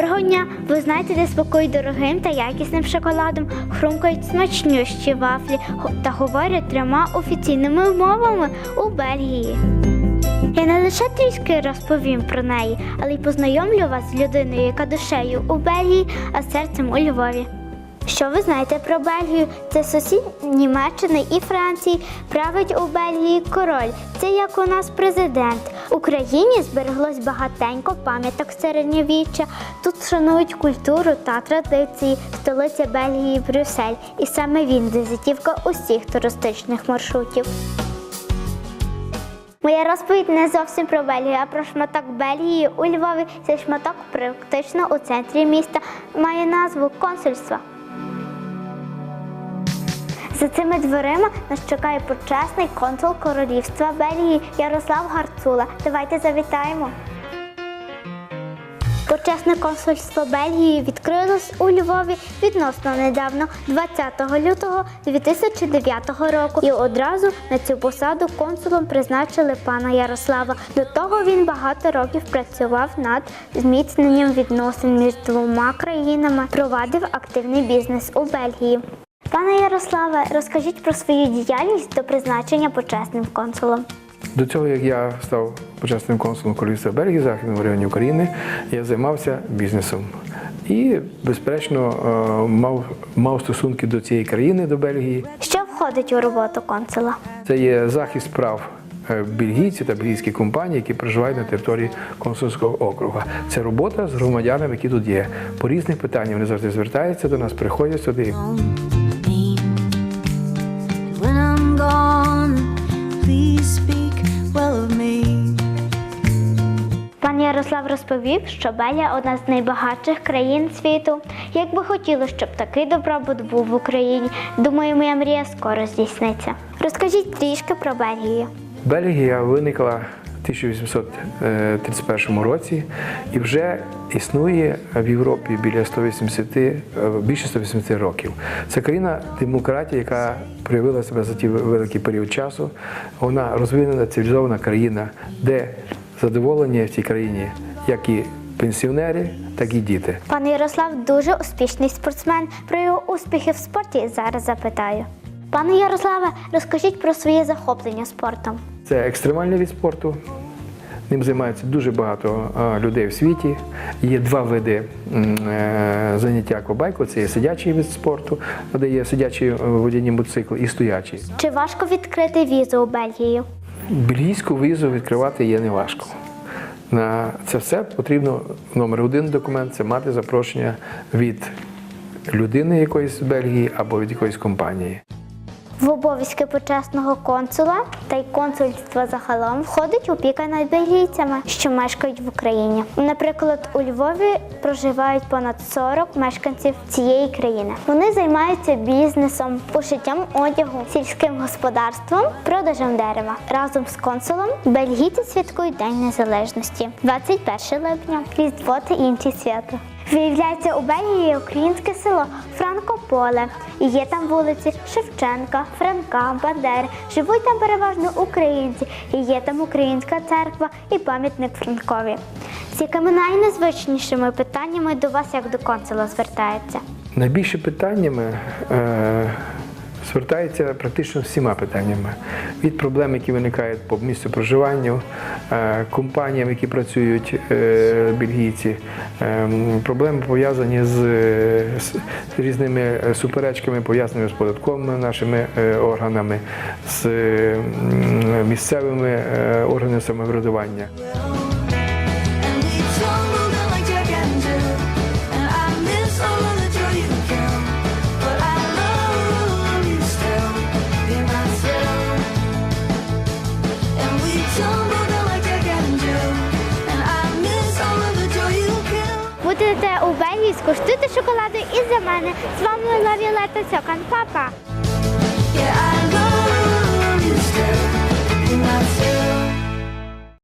Доброго дня! Ви знаєте, де спокій дорогим та якісним шоколадом хрумкають смачнющі вафлі та говорять трьома офіційними мовами у Бельгії. Я не лише трішки розповім про неї, але й познайомлю вас з людиною, яка душею у Бельгії, а серцем у Львові. Що ви знаєте про Бельгію? Це сусід Німеччини і Франції. Править у Бельгії король. Це як у нас президент. Україні збереглось багатенько пам'яток середньовіччя. Тут шанують культуру та традиції. Столиця Бельгії Брюссель. І саме він візитівка усіх туристичних маршрутів. Моя розповідь не зовсім про Бельгію, а про шматок Бельгії у Львові. Цей шматок практично у центрі міста має назву консульства. За цими дверима нас чекає почесний консул королівства Бельгії Ярослав Гарцула. Давайте завітаємо. Почесне консульство Бельгії відкрилось у Львові відносно недавно, 20 лютого 2009 року. І одразу на цю посаду консулом призначили пана Ярослава. До того він багато років працював над зміцненням відносин між двома країнами, провадив активний бізнес у Бельгії. Пане Ярославе, розкажіть про свою діяльність до призначення почесним консулом. До цього, як я став почесним консулом Королівства Бельгії, Західному районі України, я займався бізнесом. І, безперечно, е, мав, мав стосунки до цієї країни, до Бельгії. Що входить у роботу консула? Це є захист прав е, бельгійців та бельгійських компаній, які проживають на території консульського округу. Це робота з громадянами, які тут є. По різних питаннях вони завжди звертаються до нас, приходять сюди. Ярослав розповів, що Белія одна з найбагатших країн світу. Як би хотілося, щоб такий добробут був в Україні, думаю, моя мрія скоро здійсниться. Розкажіть трішки про Бельгію. Бельгія виникла в 1831 році і вже існує в Європі біля 180, е, більше 180 років. Це країна демократії, яка проявила себе за ті великий період часу. Вона розвинена цивілізована країна, де задоволення в цій країні як і пенсіонери, так і діти. Пан Ярослав дуже успішний спортсмен. Про його успіхи в спорті зараз запитаю. Пане Ярославе, розкажіть про своє захоплення спортом. Це екстремальний від спорту. Ним займається дуже багато людей в світі. Є два види е, заняття аквабайку. Це є сидячий вид спорту, де є сидячий е, водяні мотоцикли і стоячий. Чи важко відкрити візу у Бельгію? Бельгійську візу відкривати є неважко. На це все потрібно номер один документ це мати запрошення від людини якоїсь з Бельгії або від якоїсь компанії. В обов'язки почесного консула та й консульства загалом входить опіка над бельгійцями, що мешкають в Україні. Наприклад, у Львові проживають понад 40 мешканців цієї країни. Вони займаються бізнесом, пошиттям одягу, сільським господарством, продажем дерева. Разом з консулом бельгійці святкують День Незалежності, 21 липня, Різдво та інші свята. Виявляється, у Бельгії є українське село Франкополе. І є там вулиці Шевченка, Франка, Бандери. Живуть там переважно українці. І є там українська церква і пам'ятник Франкові. З якими найнезвичнішими питаннями до вас як до консула звертається? Найбільше питаннями е, звертається практично всіма питаннями. Від проблем, які виникають по місцю проживання, е, компаніям, які працюють е, бельгійці, е, проблеми пов'язані з, з різними суперечками, пов'язаними з податковими нашими органами, з місцевими органами самоврядування. Приїдете у Бельгію, скуштуйте шоколаду і за мене. З вами Лавіолета Цьокан, папа.